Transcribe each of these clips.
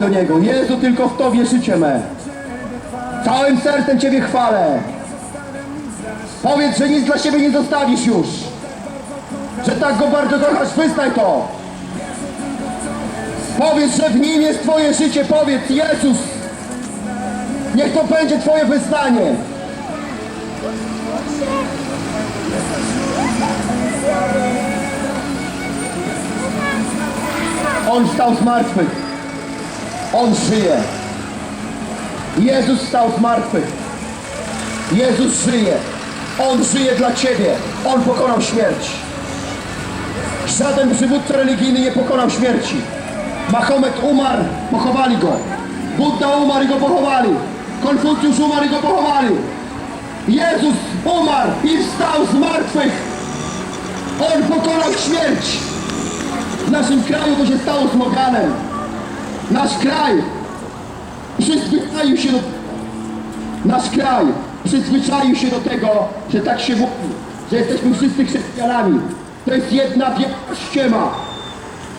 do Niego. Jezu, tylko w Tobie życie me. Całym sercem Ciebie chwalę. Powiedz, że nic dla siebie nie zostawisz już. Że tak Go bardzo kochasz, wyznaj to. Powiedz, że w Nim jest Twoje życie. Powiedz, Jezus. Niech to będzie Twoje wyznanie. On wstał z martwych. On żyje. Jezus wstał z martwych. Jezus żyje. On żyje dla Ciebie. On pokonał śmierć. Żaden przywódca religijny nie pokonał śmierci. Mahomet umarł, pochowali go. Buddha umarł i go pochowali. Konfucjusz umarł i go pochowali. Jezus umarł i wstał z martwych. On pokonał śmierć. W naszym kraju to się stało z Morganem. Nasz kraj przyzwyczaił się do... Nasz kraj przyzwyczaił się do tego, że tak się mówi, że jesteśmy wszyscy chrześcijanami. To jest jedna wielka ściema.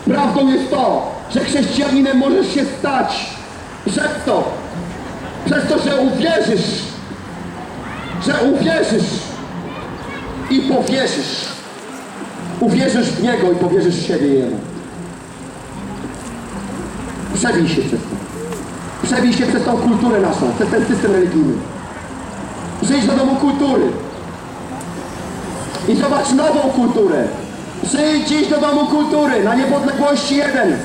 Prawdą jest to, że chrześcijaninem możesz się stać przez to, przez to, że uwierzysz, że uwierzysz i powierzysz. Uwierzysz w Niego i powierzysz siebie Jemu. Przebij się przez to. Przebij się przez tą kulturę naszą, przez ten system religijny. Przyjdź do domu kultury. I zobacz nową kulturę. Przyjdź dziś do domu kultury na niepodległości 1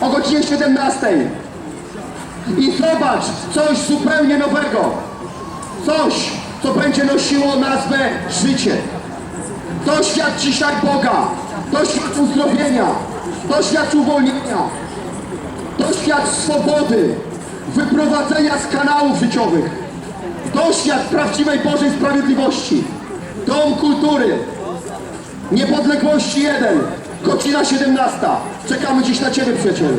o godzinie 17. I zobacz coś zupełnie nowego. Coś, co będzie nosiło nazwę życie. To świat dzisiaj Boga. To świat uzdrowienia. To świat uwolnienia. To świat swobody. Wyprowadzenia z kanałów życiowych. To świat prawdziwej Bożej Sprawiedliwości. Dom Kultury. Niepodległości 1. Godzina 17. Czekamy dziś na Ciebie, przyjacielu.